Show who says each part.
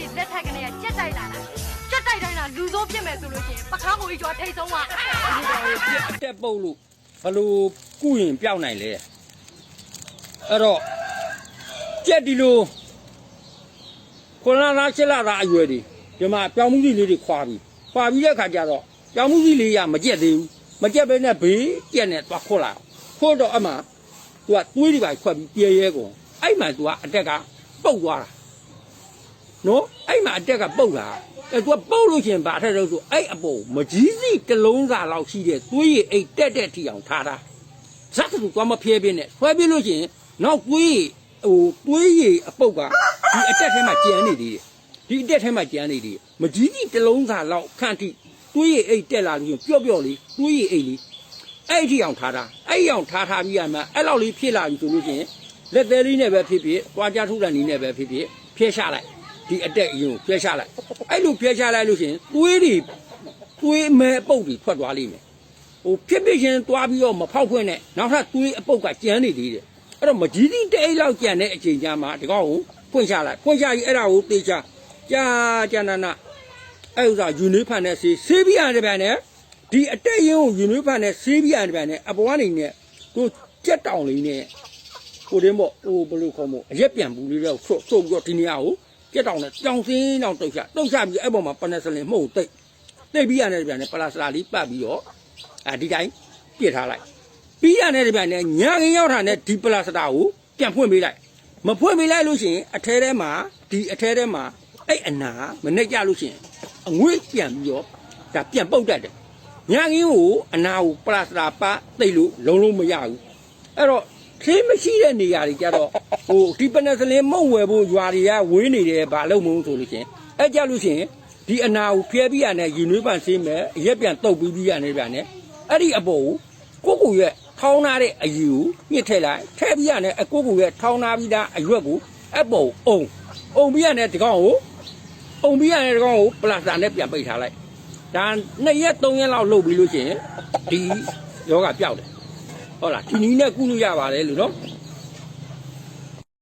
Speaker 1: နေလက်ထက်ကနေကကြက်တိုက်လာတာကြက်တိုက်တိုင်းလာလူစိုးဖြစ်မယ်ဆိုလို့ရှိရင်ပခါကိုကြီးကျော်ထိတ်ဆုံးသွား
Speaker 2: ဒီကောင်လေးပြက်အတက်ပုတ်လို့ဘလို့ကုရင်ပျောက်နိုင်လေအဲ့တော့ကြက်ဒီလိုခွန်လာသားရှစ်လာသားအရွယ်တွေဒီမှာပြောင်းမှုကြီးလေးတွေခွာပြီးခွာပြီးတဲ့ခါကျတော့ပြောင်းမှုကြီးလေးရမကြက်သေးဘူးမကြက်ပဲနဲ့ဘေးကြက်နဲ့သွားခွတ်လာခွတ်တော့အမှသူကသွေးတွေပါခွက်ပြီးပြေရဲကုန်အဲ့မှသူကအတက်ကပုတ်သွားတာ နော်အဲ့မှအတက်ကပုတ်လာအဲ့သူကပုတ်လို့ရှိရင်ဘာထက်တော့ဆိုအဲ့အပေါ်မကြီးစီတစ်လုံးစာလောက်ရှိတဲ့သွေးရည်အိတ်တက်တက်ထီအောင်ထားတာဇက်တူသွားမဖျဲပြင်းနဲ့ဖွဲပြလို့ရှိရင်နောက်သွေးဟိုသွေးရည်အပုတ်ကဒီအတက်ထဲမှာကျန်နေသေးတယ်ဒီအတက်ထဲမှာကျန်နေသေးတယ်မကြီးကြီးတစ်လုံးစာလောက်ခန့်ထိသွေးရည်အိတ်တက်လာလို့ရှိရင်ပျော့ပျော့လေးသွေးရည်အိတ်လေးအဲ့ဒီအောင်ထားတာအဲ့ဒီအောင်ထားထားပြီးရမှအဲ့လောက်လေးဖြစ်လာပြီဆိုလို့ရှိရင်လက်သေးလေးနဲ့ပဲဖြစ်ဖြစ်သွားကြထုတဲ့နီးနဲ့ပဲဖြစ်ဖြစ်ဖျဲချလိုက် ဒီအတက်အရင်ကိုဖျဲချလိုက်အဲ့လိုဖျဲချလိုက်လို့ရှိရင်သွေးတွေသွေးမဲအပုတ်တွေထွက်သွားလိမ့်မယ်ဟိုဖြစ်ဖြစ်ချင်းသွားပြီးတော့မဖောက်ခွင့်နဲ့နောက်ထပ်သွေးအပုတ်ကကျန်းနေသေးတယ်အဲ့တော့မကြီးကြီးတိတ်လောက်ကျန်တဲ့အချိန်ကျမှဒီကောင်ကိုဖွင့်ချလိုက်ဖွင့်ချကြီးအဲ့ဒါကိုတေချာကြာကြာနာနာအဲ့ဥစားယူနီဖန်နဲ့ဆေးဆေးပြရတယ်ဗျာနဲ့ဒီအတက်ရင်ကိုယူနီဖန်နဲ့ဆေးပြရတယ်ဗျာနဲ့အပေါ်ကနေနဲ့ကိုကြက်တောင်လေးနဲ့ကိုတင်းပေါ့ဟိုဘယ်လိုခေါ်မို့အရက်ပြန်ဘူးလေးတော့ဆွတ်ဆွတ်ပြီးတော့ဒီနေရာကို ကြက်တောင်နဲ့ကြောင်စင်းတောင်တုတ်ချတုတ်ချပြီးအဲ့ပေါ်မှာပနက်စလင်မှုတ်တိတ်တိတ်ပြီးရတယ်ဗျာနဲ့ပလာစတာလေးပတ်ပြီးတော့အဲဒီတိုင်းပြစ်ထားလိုက်ပြီးရတဲ့ပြန်နဲ့ညာခင်ရောက်တာနဲ့ဒီပလတ်စတာကိုပြန်ဖွင့်ပေးလိုက်မဖွင့်ပေးလိုက်လို့ရှိရင်အထဲထဲမှာဒီအထဲထဲမှာအဲ့အနာမနဲ့ကြလို့ရှိရင်အငွေ့ပြန်ပြီးတော့ဒါပြန်ပုတ်တတ်တယ်ညာခင်ကိုအနာကိုပလတ်စတာပသိပ်လို့လုံးလုံးမရဘူးအဲ့တော့ ခေးမရှိတဲ့နေရာတွေကြတော့ဟိုဒီပနစလင်မုံဝယ်ဖို့ရွာတွေကဝေးနေတယ်ဘာလို့မလို့ဆိုလို့ရှိရင်အဲ့ကြလို့ရှိရင်ဒီအနာကိုဖျဲပြီးရတဲ့ယူနွေးပန်ဆေးမယ်အရက်ပြန်တုတ်ပြီးပြီးရနေပြန်နဲ့အဲ့ဒီအပေါ်ကိုကိုကိုရဲ့ထောင်းထားတဲ့အယူကိုညှစ်ထည့်လိုက်ထည့်ပြီးရတဲ့အကိုကိုရဲ့ထောင်းထားပြီးသားအရွက်ကိုအပေါ်ကိုအုံအုံပြီးရတဲ့ဒီကောင်ကိုအုံပြီးရတဲ့ဒီကောင်ကိုပလတ်စတာနဲ့ပြန်ပိတ်ထားလိုက်ဒါနှစ်ရက်သုံးရက်လောက်လုပ်ပြီးလို့ရှိရင်ဒီယောဂပျောက်တယ် ဟုတ်လားဒီနီးနဲ့ကုလို့ရပါတယ်လို့နော်